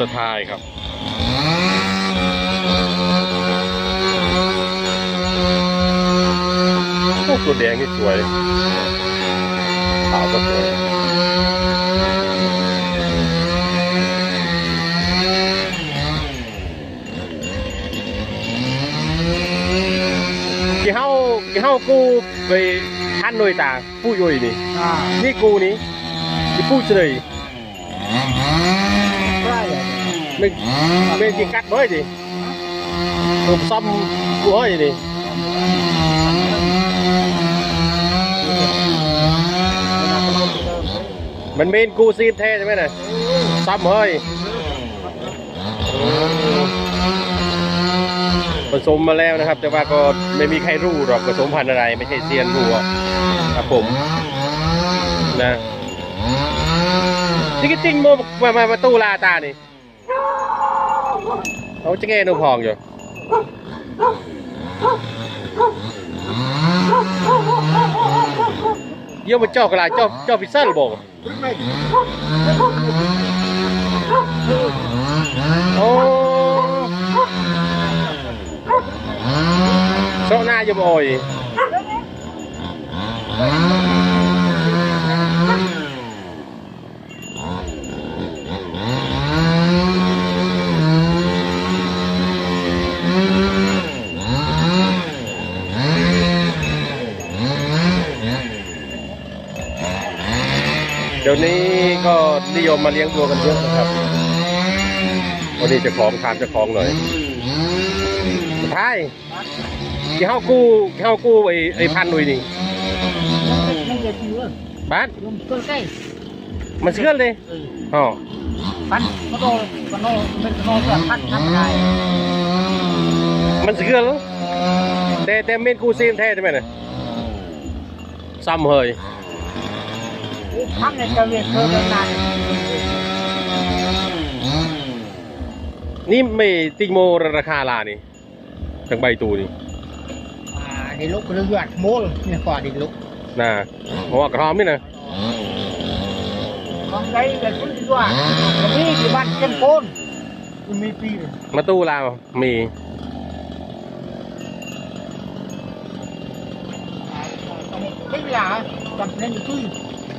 ตอร์ไทยครับโอ้ตัวแดงนี่สวยขาวก็สวยกี่เฮากี่เฮากูไปท่านหน่วยตาผู้ย่อยนี่อ่านี่กูนี่ที่ผู้เฉลยได้เลย ม่ไม่กี่กัดเบ้ยดิผมซ้ำกูเฮ้ยดิมันเมนกูซีมแท้ใช่ไหมน่ะซ้ำเฮ้ยผสมมาแล้วนะครับ แต่ว่าก็ไม่มีใครรู้หรอกผสมพันธุ์อะไร ไม่ใช่เซียนรู้ครับผมนะนี่จริงโมมามามาตู้ลาตานี่ เขาจะแง่นูพองอยู่เยี่ยมมาเจ้ ก็นิยมมาเลี้ยงวัวกันเยอะนะครับวันนี้เจะของถามเจ้าของหน่อยใช่ที่เฮากู้ที่เฮากู้ไอ้ไอ้พันหนุ่ยนี่ไม่จะเชื่อบ้านลมตัวใกล้มันเชื่อเลยเอออ๋อพันก็โดนก็โดนเป็นก็โดนแบบพันทำได้มันเชื่อแล้วแต่แต่เมนกูซีมแท้ใช่ไหมน่ะซ้ำเฮย พันในจะเรียนเธอเป็นนานนี่ไม่ติงโมราคาลานี่ทั้งใบตูนี่อ่าดีลุกเรือหยดโม่เนี่ยก่อนดีลุกนะเพราะว่ากระทอมนี่นะของใดแต่คุณดีกว่านี่ที่บ้านเจมโกนมันมีปีเลยมาตู้ลาวมีไม่เวลาจำเป็นตุ้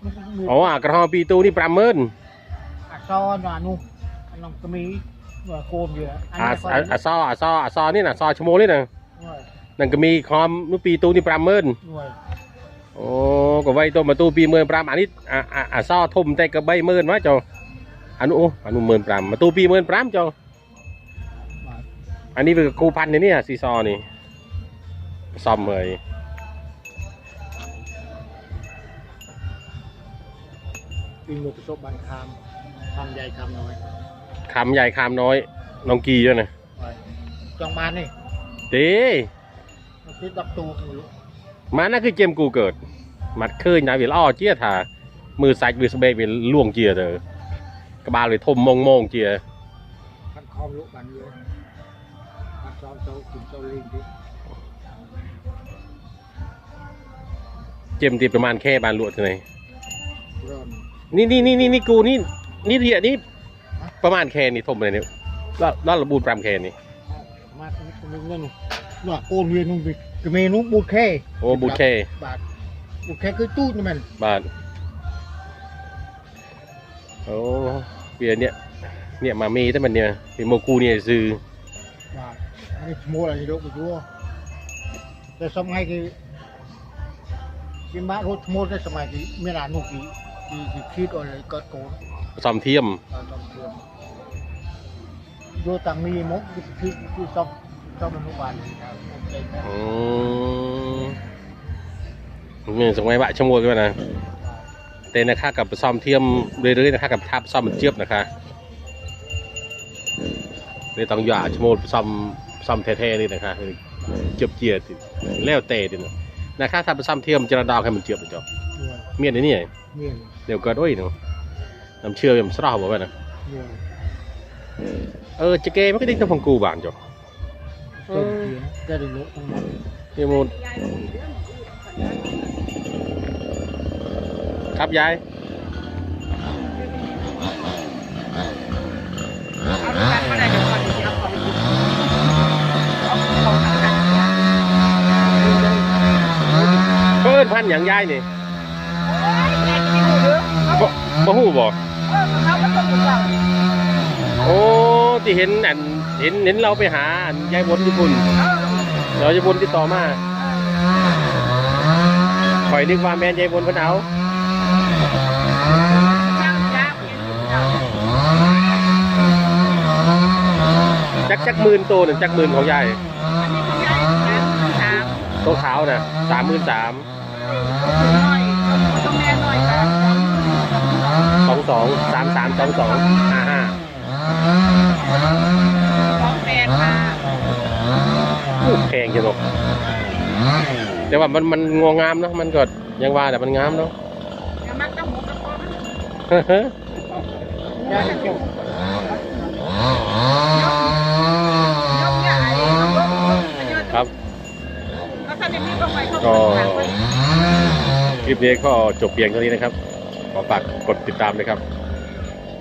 เด้งมันเด้งเลยอันนี้ของใดนี่ขึ้นโงปีโต้นี่ประหมื่นอ๋อนี่เด้งยังนี่ประเมินมาประหมื่นแต่ได้ราคาละปีโต้เนี่ยโกนโกนตูจนน้อยนู้นมันก็มีอ๋ออะกระทอปีตูนี่ประเมินอาซอนอะนู้นอันนั้นก็มีหัวโกนอยู่อันอะนี้ก็อะอะซออะซออะซอนี่นะซอชั่วโมงนี่นะหน่วยนั่นก็มีคอมนุปีตูนี่ประเมินหน่วยโอ้ก็ไว้ตัวมาตูปีเมินปรามอันนี้อะอะอะซอทุ่มแต่กระใบเมินวะเจ้าอันนู้นโอ้อันนู้นเมินปรามมาตูปีเมินปรามเจ้าอันนี้เป็นครูพันธุ์ในนี่ซีซอนี่ซ่อมเลย ปีนกประสบบันคามคำใหญ่คำน้อยคำใหญ่คำน้อย น้องกีด้วยนะหน่วยจองมานี่เด้มันคิดดับตูไม่รู้มานั่นคือเกมกูเกิด มัดเคยนะเวลาอ้อเจียถามือใส่มือสเบกเป็นล่วงเจียเด้อกระบาลเลยทมมงมงเจียพันคอมลุกบันเยอะพันซ้อมโซ่กินโซ่ลิงดิเจมตีประมาณแค่บานลวดเท่าไหร่ร้อน นี่นี่นี่นี่นี่กูนี่นี่เดียนี่ประมาณแค่นี่ทมเลยเนี่ยแล้วแล้วระบูดปรามแค่นี่มาตรงนี้ตรงนี้เงินว่าโกนเวียนนุ่งบิกเมนูบูดแค่โอ้บูดแค่บาทบูดแค่คือตู้นี่มันบาทโอ้เบียร์เนี่ยเนี่ยมามีแต่มันเนี่ยเป็นโมกูเนี่ยซื้อบาทอันนี้โมอะไรรู้ไม่รู้แต่สมัยที่กินมารถโมได้สมัยที่เมื่อนานนุ่งกี่ กี่กี่คิดอะไรก็โกนซอมเทียมตอนต้องเชื่อมโยตังมีมกที่ที่ที่ซอมซ่อมนุบาลเลยครับโอเคนะ อืมนี่สมัยบะชะมวยกันนะแต่นนะคะกับซ่อมเทียมเรื่อยๆนะคะกับทับซ่อมมันเจี๊ยบนะคะเเลยต้องหย่าชะโมดซ้ำซ้ำแท้ๆเลยนะคะเจียบเจียดแล้วเตะดินะนะคะถ้าไปซ้ำเทียมจะระดาวให้มันเจียบเลยจ้ะ เมียนไอ้นี่เมียนเดี๋ยวเกิดโอ้ยเนาะน้ำเชื่อมสระหัวไปนะเมียนเออจะเกมันก็ดิ้งต้องพังกูบานจ้ะต้นเทียนได้ได้โลทั้งนั้นนี่มูครับยายเอาลูกกันมาได้เดี๋ยวก่อนเดี๋ยวเอาของเอาของทางการเพิ่นพันอย่างยายนี่ โอ้ยแม่กินหมูเด้อเอา บ่บ่ฮู้บ่เออเขาก็ต้องรู้เราโอ้ที่เห็นอันเห็นเห็นเราไปหาอันยายบนญี่ปุ่นเออเราจะบนติดต่อมาคอยนึกว่าแม่นยายบนเพิ่นเอาย่างยากเห็นเราจักจักหมื่นตัวนึงจักหมื่นของยายอันนี้คือยายนะสามตัวขาวน่ะสามหมื่นสามน้อยต้องแม่น้อยกัน สองสามสามสองสองห้าห้าสองแปดค่ะแพงจังเนาะแต่ว่ามันมันงวงามเนาะมันก็ยังว่าแต่มันงามเนาะอย่มักต้องหมูกระเพาะมันยายเจ้ายกใหญ่เอาลงลงไปยอดครับก็คลิปนี้ก็จบเพียงเท่านี้นะครับ ขอฝากกดติดตามเลยครับ